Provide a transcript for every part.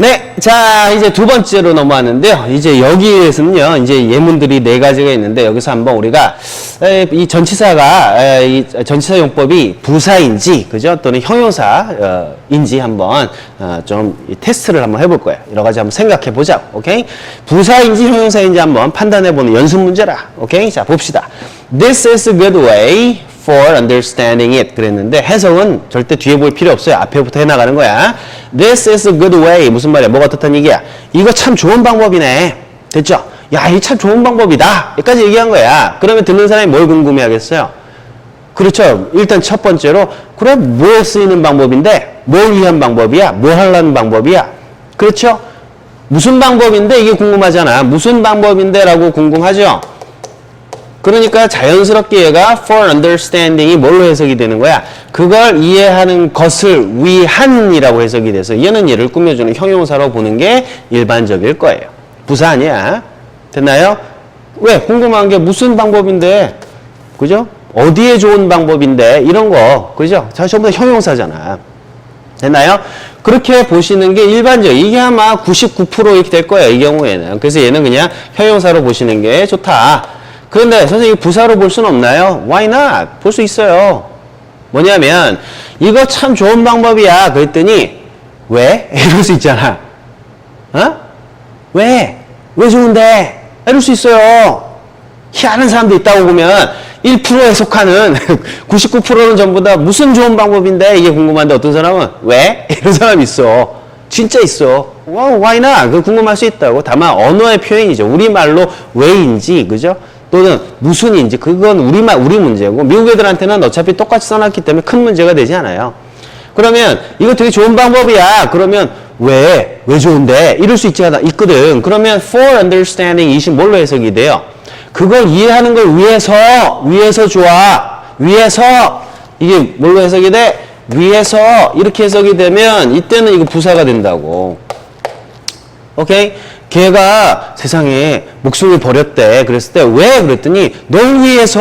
네, 자 이제 두 번째로 넘어왔는데요. 이제 여기에서는요, 이제 예문들이 네 가지가 있는데 여기서 한번 우리가 에, 이 전치사가 에, 이 전치사 용법이 부사인지 그죠 또는 형용사인지 한번 어, 좀이 테스트를 한번 해볼 거예요. 여러 가지 한번 생각해 보자. 오케이? 부사인지 형용사인지 한번 판단해 보는 연습 문제라. 오케이? 자 봅시다. This is a good way for understanding it 그랬는데 해석은 절대 뒤에 볼 필요 없어요. 앞에부터 해나가는 거야. This is a good way 무슨 말이야? 뭐가 어떻다는 얘기야? 이거 참 좋은 방법이네. 됐죠? 야, 이 참 좋은 방법이다. 여기까지 얘기한 거야. 그러면 듣는 사람이 뭘 궁금해 하겠어요? 그렇죠. 일단 첫 번째로 그래 뭐에 쓰이는 방법인데 뭘 위한 방법이야? 뭐 하려는 방법이야? 그렇죠? 무슨 방법인데 이게 궁금하잖아. 무슨 방법인데 라고 궁금하죠? 그러니까 자연스럽게 얘가 for understanding이 뭘로 해석이 되는 거야? 그걸 이해하는 것을 위한이라고 해석이 돼서 얘는 얘를 꾸며주는 형용사로 보는 게 일반적일 거예요. 부사 아니야. 됐나요? 왜? 궁금한 게 무슨 방법인데? 그죠? 어디에 좋은 방법인데? 이런 거. 그죠? 자, 전부 다 형용사잖아. 됐나요? 그렇게 보시는 게 일반적. 이게 아마 99% 이렇게 될 거예요. 이 경우에는. 그래서 얘는 그냥 형용사로 보시는 게 좋다. 그런데 선생님 부사로 볼 수는 없나요? Why not? 볼 수 있어요. 뭐냐면 이거 참 좋은 방법이야. 그랬더니 왜? 이럴 수 있잖아. 어? 왜? 왜 좋은데? 이럴 수 있어요. 희한한 사람도 있다고 보면 1%에 속하는 99%는 전부 다 무슨 좋은 방법인데 이게 궁금한데 어떤 사람은 왜? 이런 사람 있어. 진짜 있어. 와, why not? 그 궁금할 수 있다고. 다만 언어의 표현이죠. 우리말로 왜인지, 그죠? 또는 무슨 인지 그건 우리말 우리 문제고 미국 애들한테는 어차피 똑같이 써놨기 때문에 큰 문제가 되지 않아요. 그러면 이거 되게 좋은 방법이야. 그러면 왜? 왜 좋은데? 이럴 수 있지 않아? 있거든. 그러면 for understanding 이시 뭘로 해석이 돼요? 그걸 이해하는 걸 위해서 위해서 좋아. 위해서 이게 뭘로 해석이 돼? 위해서 이렇게 해석이 되면 이때는 이거 부사가 된다고. 오케이? 걔가 세상에 목숨을 버렸대. 그랬을 때 왜? 그랬더니 널 위해서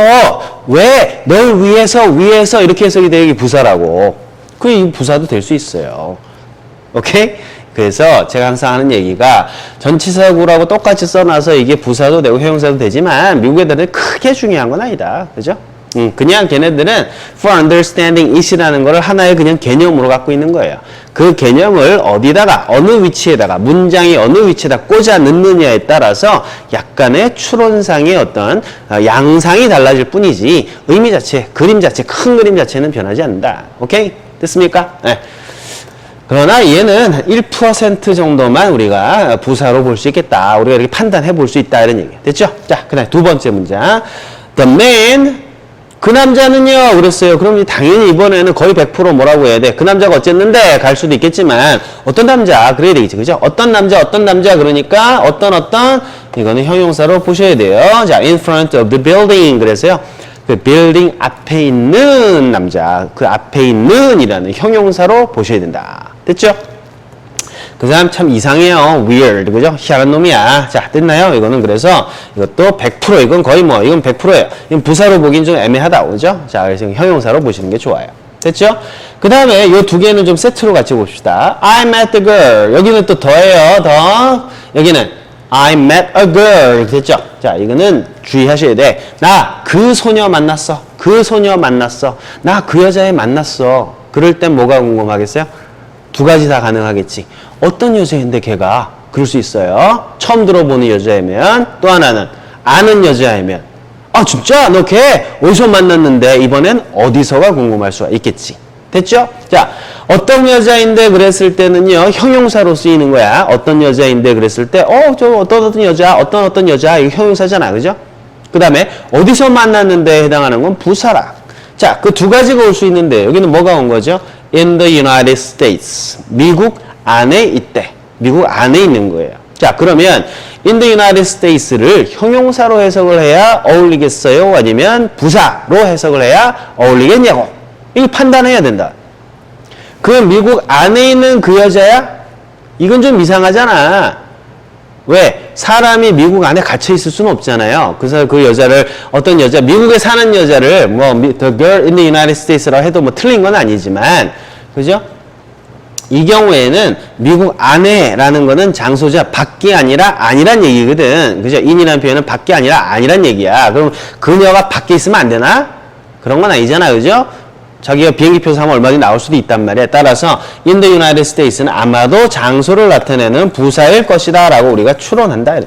왜? 널 위해서 위해서 이렇게 해석이 되기 부사라고. 그 부사도 될 수 있어요. 오케이? 그래서 제가 항상 하는 얘기가 전치사구라고 똑같이 써놔서 이게 부사도 되고 형용사도 되지만 미국 애들은 크게 중요한 건 아니다. 그죠? 음, 그냥 걔네들은 for understanding it이라는 거를 하나의 그냥 개념으로 갖고 있는 거예요. 그 개념을 어디다가 어느 위치에다가 문장이 어느 위치에다 꽂아 넣느냐에 따라서 약간의 추론상의 어떤 어, 양상이 달라질 뿐이지 의미 자체, 그림 자체, 큰 그림 자체는 변하지 않는다. 오케이? 됐습니까? 네. 그러나 얘는 1% 정도만 우리가 부사로 볼 수 있겠다. 우리가 이렇게 판단해 볼 수 있다. 이런 얘기. 됐죠? 자, 그 다음에 두 번째 문장. The man 그 남자는요, 그랬어요. 그럼 당연히 이번에는 거의 100% 뭐라고 해야 돼? 그 남자가 어쨌는데 갈 수도 있겠지만, 어떤 남자, 그래야 되겠지. 그죠? 어떤 남자, 어떤 남자, 그러니까, 어떤, 어떤, 이거는 형용사로 보셔야 돼요. 자, in front of the building. 그래서요. 그 빌딩 앞에 있는 남자, 그 앞에 있는 이라는 형용사로 보셔야 된다. 됐죠? 그 사람 참 이상해요. weird. 그죠? 희한한 놈이야. 자, 됐나요? 이거는 그래서 이것도 100% 이건 거의 뭐, 이건 100%예요. 이건 부사로 보긴 좀 애매하다. 그죠? 자, 그래서 형용사로 보시는 게 좋아요. 됐죠? 그 다음에 이 두 개는 좀 세트로 같이 봅시다. I met the girl. 여기는 또 더해요. 더. 여기는 I met a girl. 됐죠? 자, 이거는 주의하셔야 돼. 나 그 소녀 만났어. 그 소녀 만났어. 나 그 여자애 만났어. 그럴 땐 뭐가 궁금하겠어요? 두 가지 다 가능하겠지. 어떤 여자인데 걔가 그럴 수 있어요. 처음 들어보는 여자이면 또 하나는 아는 여자이면 아 진짜 너 걔 어디서 만났는데 이번엔 어디서가 궁금할 수가 있겠지. 됐죠? 자 어떤 여자인데 그랬을 때는요 형용사로 쓰이는 거야. 어떤 여자인데 그랬을 때 어 저 어떤 어떤 여자 어떤 어떤 여자 이거 형용사잖아, 그죠? 그 다음에 어디서 만났는데 해당하는 건 부사라. 자, 그 두 가지가 올 수 있는데 여기는 뭐가 온 거죠? In the United States. 미국 안에 있대. 미국 안에 있는 거예요. 자, 그러면 in the United States를 형용사로 해석을 해야 어울리겠어요? 아니면 부사로 해석을 해야 어울리겠냐고. 이거 판단해야 된다. 그 미국 안에 있는 그 여자야? 이건 좀 이상하잖아. 왜? 사람이 미국 안에 갇혀 있을 수는 없잖아요. 그래서 그 여자를, 어떤 여자, 미국에 사는 여자를, 뭐, the girl in the United States라고 해도 뭐 틀린 건 아니지만, 그죠? 이 경우에는 미국 안에라는 거는 장소자 밖이 아니라 아니란 얘기거든. 그죠? in이라는 표현은 밖이 아니라 아니란 얘기야. 그럼 그녀가 밖에 있으면 안 되나? 그런 건 아니잖아. 그죠? 자기가 비행기표 사면 얼마든지 나올 수도 있단 말이야. 따라서 in the United States는 아마도 장소를 나타내는 부사일 것이다 라고 우리가 추론한다.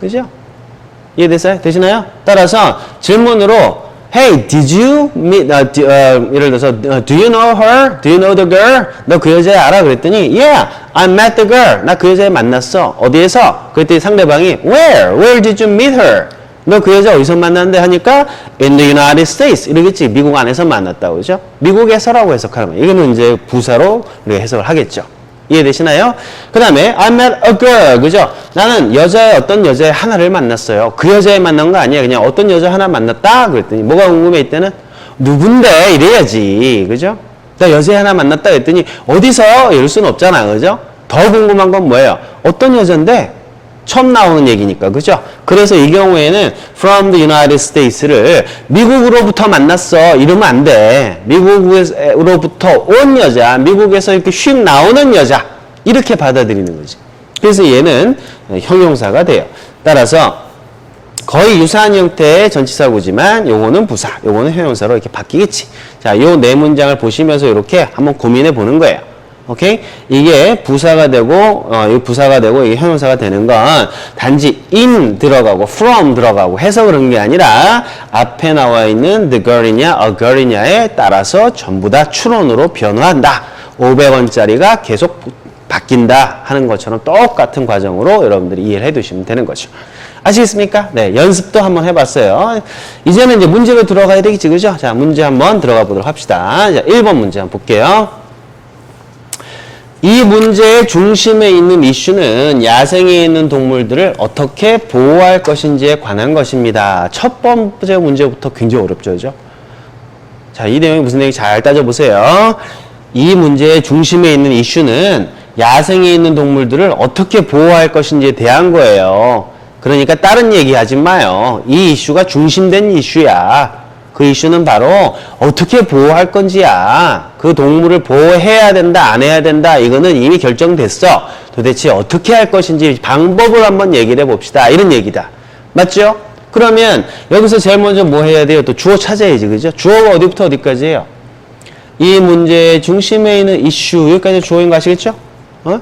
그죠? 이해됐어요? 되시나요? 따라서 질문으로 Hey, did you meet, uh, d- uh, 예를 들어서 uh, Do you know her? Do you know the girl? 너 그 여자 알아? 그랬더니 Yeah, I met the girl. 나 그 여자 만났어. 어디에서? 그랬더니 상대방이 Where? Where did you meet her? 너 그 여자 어디서 만났는데 하니까 In the United States 이러겠지. 미국 안에서 만났다고 그죠? 미국에서라고 거예요. 이거는 이제 부사로 우리가 해석을 하겠죠. 이해되시나요? 그 다음에 I met a girl 그죠? 나는 여자의 어떤 여자의 하나를 만났어요. 그 여자애 만난 거 아니야. 그냥 어떤 여자 하나 만났다 그랬더니 뭐가 궁금해 이때는 누군데 이래야지 그죠? 나 여자애 하나 만났다 그랬더니 어디서 이럴 수는 없잖아 그죠? 더 궁금한 건 뭐예요? 어떤 여잔데? 처음 나오는 얘기니까 그죠? 그래서 이 경우에는 from the United States를 미국으로부터 만났어 이러면 안 돼. 미국으로부터 온 여자, 미국에서 이렇게 휙 나오는 여자 이렇게 받아들이는 거지. 그래서 얘는 형용사가 돼요. 따라서 거의 유사한 형태의 전치사구지만 요거는 부사, 요거는 형용사로 이렇게 바뀌겠지. 자, 요 네 문장을 보시면서 이렇게 한번 고민해 보는 거예요. 오케이? 이게 부사가 되고, 어, 이 부사가 되고, 이게 형용사가 되는 건 단지 in 들어가고, from 들어가고 해서 그런 게 아니라 앞에 나와 있는 the girl이냐, a girl이냐에 따라서 전부 다 추론으로 변화한다. 500원짜리가 계속 바뀐다 하는 것처럼 똑같은 과정으로 여러분들이 이해를 해 두시면 되는 거죠. 아시겠습니까? 네, 연습도 한번 해봤어요. 이제는 이제 문제로 들어가야 되겠지, 그죠? 자, 문제 한번 들어가 보도록 합시다. 자, 1번 문제 한번 볼게요. 이 문제의 중심에 있는 이슈는 야생에 있는 동물들을 어떻게 보호할 것인지에 관한 것입니다. 첫 번째 문제부터 굉장히 어렵죠, 그죠? 자, 이 내용이 무슨 내용인지 잘 따져보세요. 이 문제의 중심에 있는 이슈는 야생에 있는 동물들을 어떻게 보호할 것인지에 대한 거예요. 그러니까 다른 얘기 하지 마요. 이 이슈가 중심된 이슈야. 그 이슈는 바로 어떻게 보호할 건지야. 그 동물을 보호해야 된다, 안 해야 된다. 이거는 이미 결정됐어. 도대체 어떻게 할 것인지 방법을 한번 얘기를 해봅시다. 이런 얘기다. 맞죠? 그러면 여기서 제일 먼저 뭐 해야 돼요? 또 주어 찾아야지, 그죠? 주어가 어디부터 어디까지예요? 이 문제의 중심에 있는 이슈 여기까지 주어인 거 아시겠죠? 어?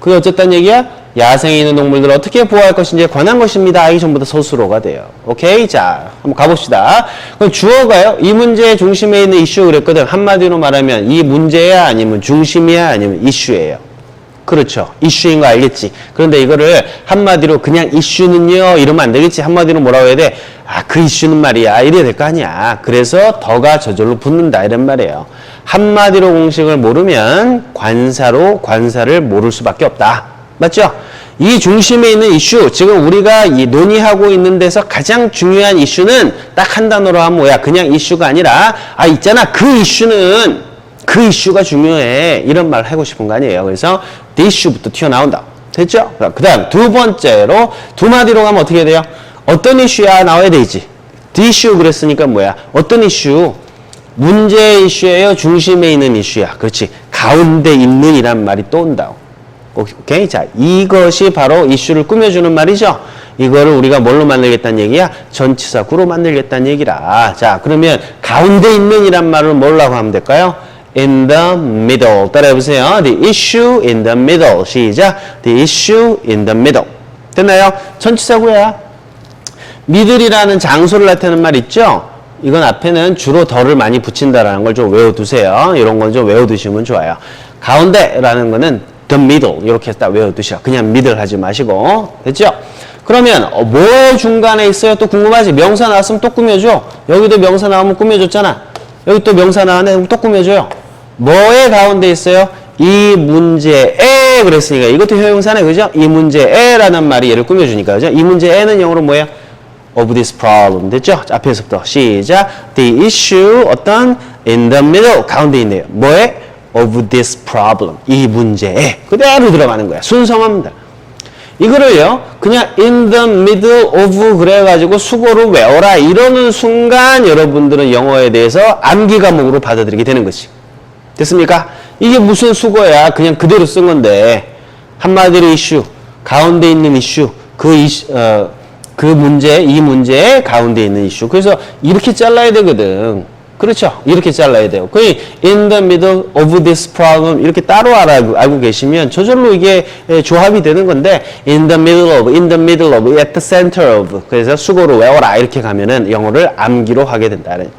그게 어쨌다는 얘기야? 야생에 있는 동물들을 어떻게 보호할 것인지에 관한 것입니다. 이게 전부 다 서술어가 돼요. 오케이? 자, 한번 가봅시다. 그럼 주어가요? 이 문제의 중심에 있는 이슈 그랬거든. 한마디로 말하면 이 문제야 아니면 중심이야 아니면 이슈예요. 그렇죠. 이슈인 거 알겠지. 그런데 이거를 한마디로 그냥 이슈는요 이러면 안 되겠지. 한마디로 뭐라고 해야 돼? 아, 그 이슈는 말이야. 이래야 될 거 아니야. 그래서 더가 저절로 붙는다 이런 말이에요. 한마디로 공식을 모르면 관사로 관사를 모를 수밖에 없다. 맞죠? 이 중심에 있는 이슈, 지금 우리가 이 논의하고 있는 데서 가장 중요한 이슈는 딱 한 단어로 하면 뭐야? 그냥 이슈가 아니라, 아, 있잖아. 그 이슈는, 그 이슈가 중요해. 이런 말을 하고 싶은 거 아니에요. 그래서, the issue부터 튀어나온다. 됐죠? 그 다음, 두 번째로, 두 마디로 가면 어떻게 돼요? 어떤 이슈야? 나와야 되지. the issue 그랬으니까 뭐야? 어떤 이슈? 문제 이슈예요? 중심에 있는 이슈야? 그렇지. 가운데 있는 이란 말이 또 온다. 오케이? 자, 이것이 바로 이슈를 꾸며주는 말이죠. 이거를 우리가 뭘로 만들겠다는 얘기야? 전치사 구로 만들겠다는 얘기라. 자, 그러면 가운데 있는 이란 말을 뭐라고 하면 될까요? in the middle. 따라해보세요. The issue in the middle. 시작. The issue in the middle. 됐나요? 전치사구야. 미들이라는 장소를 나타내는 말 있죠? 이건 앞에는 주로 덜을 많이 붙인다라는 걸 좀 외워두세요. 이런 건 좀 외워두시면 좋아요. 가운데라는 거는 the middle 이렇게 딱 외워두셔. 그냥 middle 하지 마시고 됐죠? 그러면 어, 뭐 중간에 있어요? 또 궁금하지? 명사 나왔으면 또 꾸며줘. 여기도 명사 나오면 꾸며줬잖아. 여기 또 명사 나왔네. 또 꾸며줘요. 뭐의 가운데 있어요? 이 문제에 그랬으니까 이것도 형용사네 그죠? 이 문제에라는 말이 얘를 꾸며주니까 그죠? 이 문제에는 영어로 뭐예요? of this problem 됐죠? 자, 앞에서부터 시작 the issue 어떤 in the middle 가운데 있네요 뭐에? Of this problem 이 문제에 그대로 들어가는 거야 돼 이거를요 그냥 in the middle of 그래가지고 수고로 외워라 이러는 순간 여러분들은 영어에 대해서 암기 과목으로 받아들이게 되는 것이 됐습니까? 이게 무슨 수거야? 그냥 그대로 쓴 건데 한마디로 이슈 가운데 있는 이슈 그 이슈 어, 그 문제 이 문제 가운데 있는 이슈. 그래서 이렇게 잘라야 되거든. 그렇죠. 이렇게 잘라야 돼요. 거의 in the middle of this problem 이렇게 따로 알고, 알고 계시면 저절로 이게 예, 조합이 되는 건데 in the middle of, in the middle of, at the center of 그래서 수고로 외워라 이렇게 가면은 영어를 암기로 하게 된다는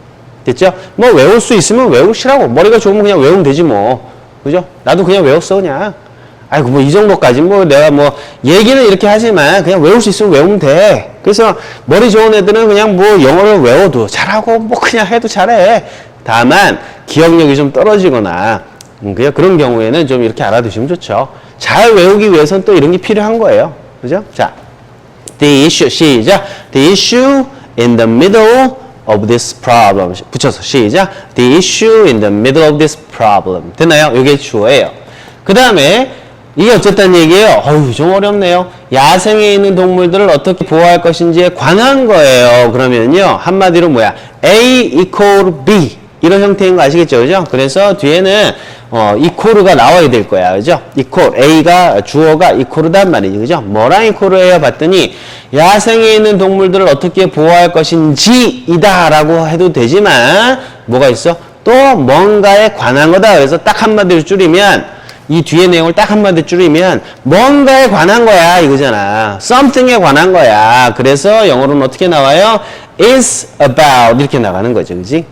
됐죠? 뭐 외울 수 있으면 외우시라고 머리가 좋으면 그냥 외우면 되지 뭐 그죠? 나도 그냥 외웠어 그냥 아이고 뭐 이 정도까지 뭐 내가 뭐 얘기는 이렇게 하지만 그냥 외울 수 있으면 외우면 돼. 그래서 머리 좋은 애들은 그냥 뭐 영어를 외워도 잘하고 뭐 그냥 해도 잘해. 다만 기억력이 좀 떨어지거나 음, 그냥 그런 경우에는 좀 이렇게 알아두시면 좋죠. 잘 외우기 위해서는 또 이런 게 필요한 거예요. 그죠? 자, the issue 시작. The issue in the middle of this problem 붙여서 시작. The issue in the middle of this problem 됐나요? 이게 주어예요. 그 다음에 이게 어쨌다는 얘기예요. 어휴, 좀 어렵네요. 야생에 있는 동물들을 어떻게 보호할 것인지에 관한 거예요. 그러면요. 한마디로 뭐야? A equal B. 이런 형태인 거 아시겠죠? 그죠? 그래서 뒤에는 어, equal가 나와야 될 거야. 그죠? equal. A가, 주어가 equal단 말이지. 그죠? 뭐랑 equal해요? 봤더니 야생에 있는 동물들을 어떻게 보호할 것인지이다 라고 해도 되지만 뭐가 있어? 또 뭔가에 관한 거다. 그래서 딱 한마디로 줄이면 이 뒤에 내용을 딱 한마디 줄이면 뭔가에 관한 거야 이거잖아. something에 관한 거야. 그래서 영어로는 어떻게 나와요? is about 이렇게 나가는 거죠. 그지?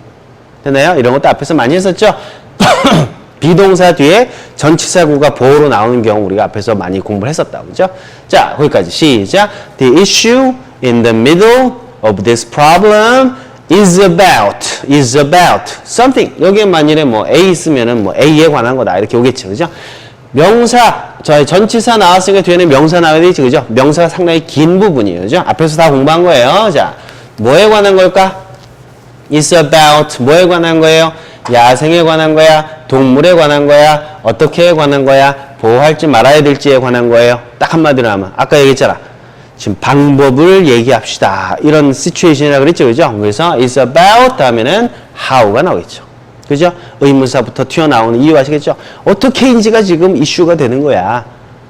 되나요? 이런 것도 앞에서 많이 했었죠? 비동사 뒤에 전치사구가 보호로 나오는 경우 우리가 앞에서 많이 공부를 했었다. 그죠? 자, 거기까지 시작. The issue in the middle of this problem is about, is about something. 여기에 만일에 뭐 A 있으면은 뭐 A에 관한 거다. 이렇게 오겠죠. 그죠? 명사, 저희 전치사 나왔으니까 뒤에는 명사 나와야 되지. 그죠? 명사가 상당히 긴 부분이에요. 그죠? 앞에서 다 공부한 거예요. 자, 뭐에 관한 걸까? is about 뭐에 관한 거예요? 야생에 관한 거야? 동물에 관한 거야? 어떻게 관한 거야? 보호할지 말아야 될지에 관한 거예요? 딱 한마디로 하면 아까 얘기했잖아. 지금 방법을 얘기합시다. 이런 시츄에이션이라 그랬죠. 그죠? 그래서 is about 다음에는 how가 나오겠죠. 그죠? 의문사부터 튀어나오는 이유 아시겠죠? 어떻게인지가 지금 이슈가 되는 거야.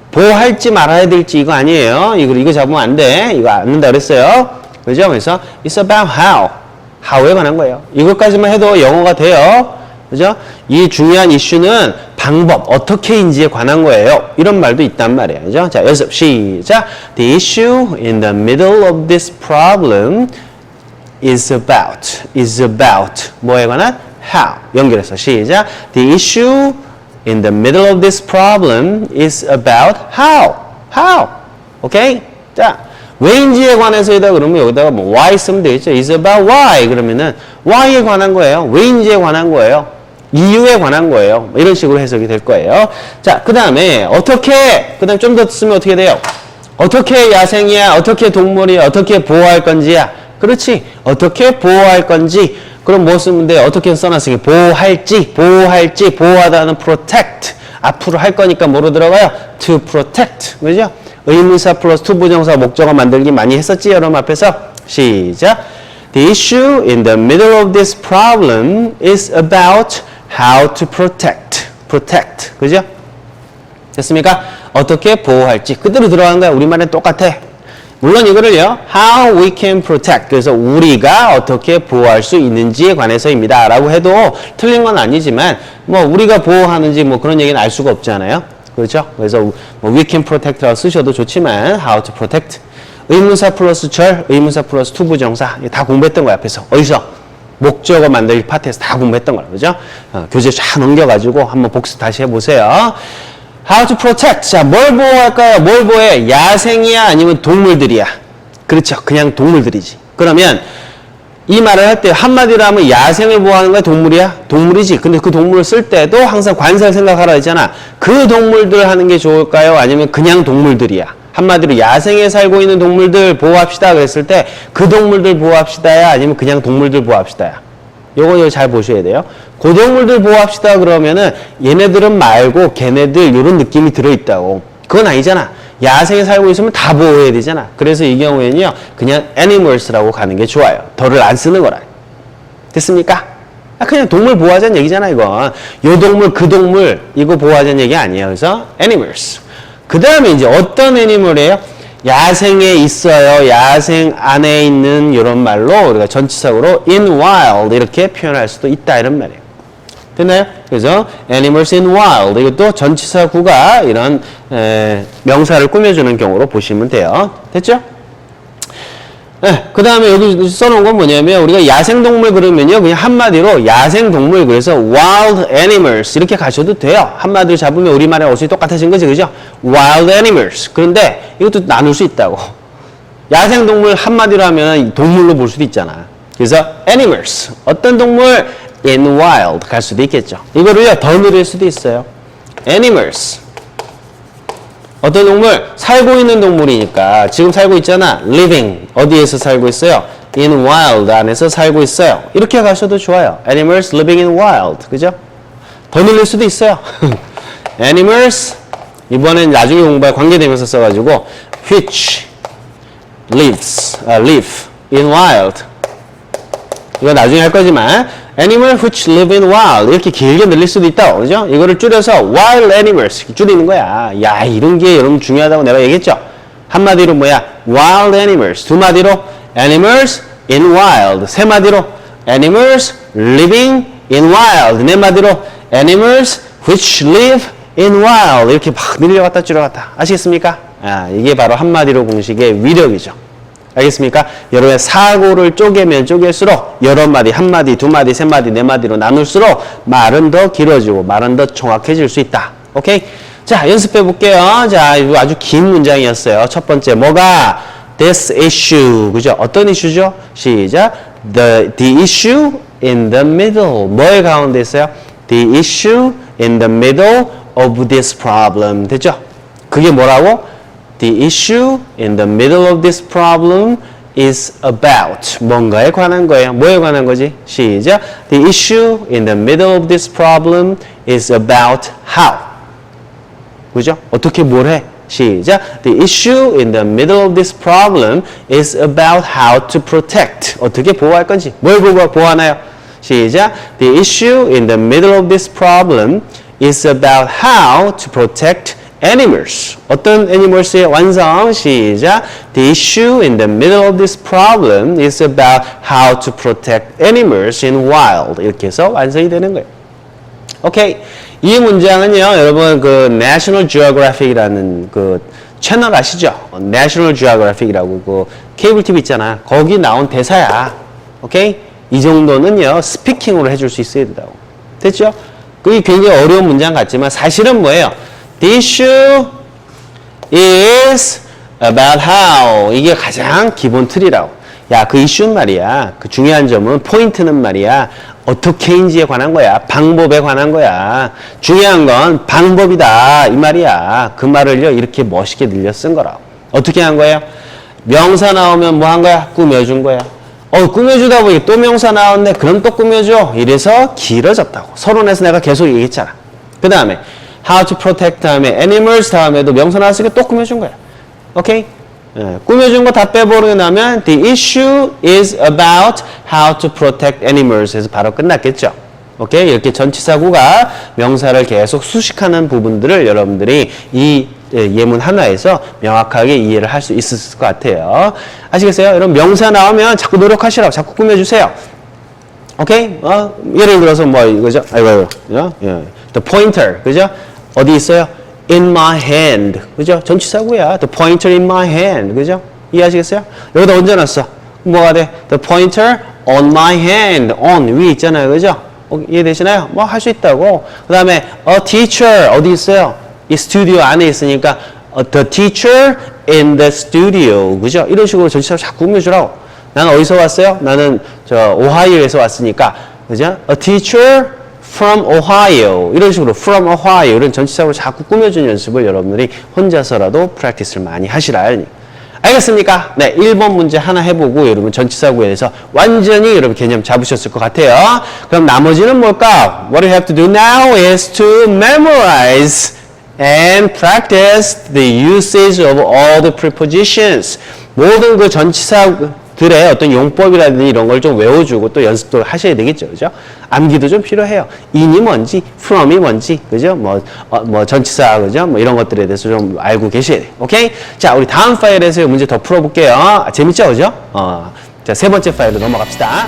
보호할지 말아야 될지 이거 아니에요. 이거, 이거 잡으면 안 돼. 이거 안 된다 그랬어요. 그죠? 그래서 it's about how. how에 관한 거예요. 이것까지만 해도 영어가 돼요. 그죠? 이 중요한 이슈는 방법, 어떻게인지에 관한 거예요. 이런 말도 있단 말이에요. 그죠? 자, 연습 시작. The issue in the middle of this problem is about, is about. 뭐에 관한? how. 연결해서 시작. The issue in the middle of this problem is about how. how. 오케이? 자, 왜인지에 관해서이다 그러면 여기다가 뭐 why 쓰면 되겠죠. is about why 그러면은 why에 관한 거예요. 왜인지에 관한 거예요. 이유에 관한 거예요. 뭐 이런 식으로 해석이 될 거예요. 자, 그 다음에 어떻게, 그 다음에 좀더 쓰면 어떻게 돼요? 어떻게 야생이야? 어떻게 동물이야? 어떻게 보호할 건지야? 그렇지. 어떻게 보호할 건지. 그럼 뭐 쓰면 돼요? 어떻게 써놨으니까 보호할지, 보호할지, 보호하다는 protect. 앞으로 할 거니까 뭐로 들어가요? to protect. 그죠? 의문사 플러스 투부정사 목적어 만들기 많이 했었지, 여러분 앞에서. 시작. The issue in the middle of this problem is about how to protect. protect. 그죠? 됐습니까? 어떻게 보호할지. 그대로 들어간 거야. 우리말은 똑같아. 물론 이거를요. How we can protect. 그래서 우리가 어떻게 보호할 수 있는지에 관해서입니다. 라고 해도 틀린 건 아니지만 뭐 우리가 보호하는지 뭐 그런 얘기는 알 수가 없잖아요. 그렇죠? 그래서 뭐 we can protect라고 쓰셔도 좋지만 how to protect. 의문사 플러스 절, 의문사 플러스 투부정사 다 공부했던 거야 앞에서. 어디서? 목적어 만들기 파트에서 다 공부했던 거라 그죠? 어, 교재 쫙 넘겨가지고 한번 복습 다시 해보세요. How to protect. 자, 뭘 보호할까요? 뭘 보호해? 야생이야? 아니면 동물들이야? 그렇죠. 그냥 동물들이지. 그러면 이 말을 할 때 한마디로 하면 야생을 보호하는 거야? 동물이야? 동물이지. 근데 그 동물을 쓸 때도 항상 관사를 생각하라 했잖아. 그 동물들 하는 게 좋을까요? 아니면 그냥 동물들이야? 한마디로 야생에 살고 있는 동물들 보호합시다 그랬을 때 그 동물들 보호합시다야? 아니면 그냥 동물들 보호합시다야? 요거 요거 잘 보셔야 돼요. 고동물들 보호합시다 그러면은 얘네들은 말고 걔네들 요런 느낌이 들어있다고. 그건 아니잖아. 야생에 살고 있으면 다 보호해야 되잖아. 그래서 이 경우에는요, 그냥 animals라고 가는 게 좋아요. 덜을 안 쓰는 거라. 됐습니까? 아, 그냥 동물 보호하자는 얘기잖아, 이거. 요 동물, 그 동물, 이거 보호하자는 얘기 아니에요. 그래서 animals. 그 다음에 이제 어떤 애니멀이에요? 야생에 있어요. 야생 안에 있는 이런 말로 우리가 전치사고로 in wild 이렇게 표현할 수도 있다 이런 말이에요. 됐나요? 그래서 animals in wild 이것도 전치사구가 이런 에, 명사를 꾸며주는 경우로 보시면 돼요. 됐죠? 네, 그 다음에 여기 써놓은 건 뭐냐면 우리가 야생동물 그러면요 그냥 한마디로 야생동물 그래서 wild animals 이렇게 가셔도 돼요. 한마디로 잡으면 우리말의 어순이 똑같아진 거지 그죠? wild animals. 그런데 이것도 나눌 수 있다고. 야생동물 한마디로 하면 동물로 볼 수도 있잖아. 그래서 animals. 어떤 동물? in wild 갈 수도 있겠죠. 이거를요 더 늘릴 수도 있어요. animals 어떤 동물? 살고 있는 동물이니까 지금 살고 있잖아. living. 어디에서 살고 있어요? in wild 안에서 살고 있어요. 이렇게 가셔도 좋아요. animals living in wild. 그죠? 더 늘릴 수도 있어요. animals 이번엔 나중에 공부할 관계되면서 써가지고 which lives, 아, live in wild. 이거 나중에 할 거지만 animal which live in wild. 이렇게 길게 늘릴 수도 있다 그죠? 이거를 줄여서 wild animals 줄이는 거야. 야 이런 게 여러분 중요하다고 내가 얘기했죠? 한마디로 뭐야? wild animals. 두 마디로 animals in wild. 세 마디로 animals living in wild. 네 마디로 animals which live in wild. 이렇게 막 늘려갔다 줄여갔다. 아시겠습니까? 아, 이게 바로 한마디로 공식의 위력이죠 알겠습니까? 여러분의 사고를 쪼개면 쪼갤수록 여러 마디, 한 마디, 두 마디, 세 마디, 네 마디로 나눌수록 말은 더 길어지고 말은 더 정확해질 수 있다. 오케이? 자, 연습해 볼게요. 자, 이거 아주 긴 문장이었어요. 첫 번째, 뭐가? This issue. 그죠? 어떤 이슈죠? 시작. The, the issue in the middle. 뭐의 가운데 있어요? The issue in the middle of this problem. 됐죠? 그게 뭐라고? The issue in the middle of this problem is about 뭔가에 관한 거예요. 뭐에 관한 거지? 시작. The issue in the middle of this problem is about how. 그죠? 어떻게 뭘 해? 시작. The issue in the middle of this problem is about how to protect. 어떻게 보호할 건지. 뭘 보호, 보호하나요? 시작. The issue in the middle of this problem is about how to protect animals. 어떤 animals의 완성? 시작. The issue in the middle of this problem is about how to protect animals in wild. 이렇게 해서 완성이 되는 거예요. 오케이. 이 문장은요, 여러분, 그, National Geographic이라는 그 채널 아시죠? National Geographic이라고 그 케이블 TV 있잖아. 거기 나온 대사야. 오케이? 이 정도는요, 스피킹으로 해줄 수 있어야 된다고. 됐죠? 그게 굉장히 어려운 문장 같지만 사실은 뭐예요? The issue is about how. 이게 가장 기본 틀이라고. 야, 그 이슈는 말이야. 그 중요한 점은 포인트는 말이야. 어떻게인지에 관한 거야. 방법에 관한 거야. 중요한 건 방법이다. 이 말이야. 그 말을요, 이렇게 멋있게 늘려 쓴 거라고. 어떻게 한 거예요? 명사 나오면 뭐 한 거야? 꾸며준 거야. 어, 꾸며주다 보니 또 명사 나왔네. 그럼 또 꾸며줘. 이래서 길어졌다고. 서론에서 내가 계속 얘기했잖아. 그 다음에 how to protect 다음에 animals 다음에도 명사 나왔으니까 또 꾸며준 거야. 오케이? 예, 꾸며준 거 다 빼버리고 나면 the issue is about how to protect animals 해서 바로 끝났겠죠. 오케이? 이렇게 전치사구가 명사를 계속 수식하는 부분들을 여러분들이 이 예, 예문 하나에서 명확하게 이해를 할 수 있을 것 같아요. 아시겠어요? 여러분 명사 나오면 자꾸 노력하시라고 자꾸 꾸며주세요. 오케이? 어, 예를 들어서 뭐 이거죠? 아이고, 아이고, 그죠? 예. The pointer, 그죠? 어디 있어요? In my hand, 그죠? 전치사구야. The pointer in my hand, 그죠? 이해하시겠어요? 여기다 얹어놨어. 뭐가 돼? The pointer on my hand, on 위에 있잖아요, 그죠? 어, 이해되시나요? 뭐 할 수 있다고. 그 다음에 a teacher 어디 있어요? 이 스튜디오 안에 있으니까 어, the teacher in the studio, 그죠? 이런 식으로 전치사를 자꾸 꾸며주라고. 나는 어디서 왔어요? 나는 저 오하이오에서 왔으니까 그죠? A teacher from Ohio 이런 식으로 from Ohio 이런 전치사로 자꾸 꾸며주는 연습을 여러분들이 혼자서라도 프랙티스를 많이 하시라. 알겠습니까? 네, 1번 문제 하나 해보고 여러분 전치사구에 대해서 완전히 여러분 개념 잡으셨을 것 같아요. 그럼 나머지는 뭘까? What you have to do now is to memorize and practice the usage of all the prepositions. 모든 그 전치사 들의 어떤 용법이라든지 이런 걸 좀 외워주고 또 연습도 하셔야 되겠죠. 그죠? 암기도 좀 필요해요. in이 뭔지, from이 뭔지, 그죠? 뭐, 어, 뭐, 전치사, 그죠? 뭐 이런 것들에 대해서 좀 알고 계셔야 돼요. 오케이? 자, 우리 다음 파일에서 이 문제 더 풀어볼게요. 아, 재밌죠? 그죠? 어. 자, 세 번째 파일로 넘어갑시다.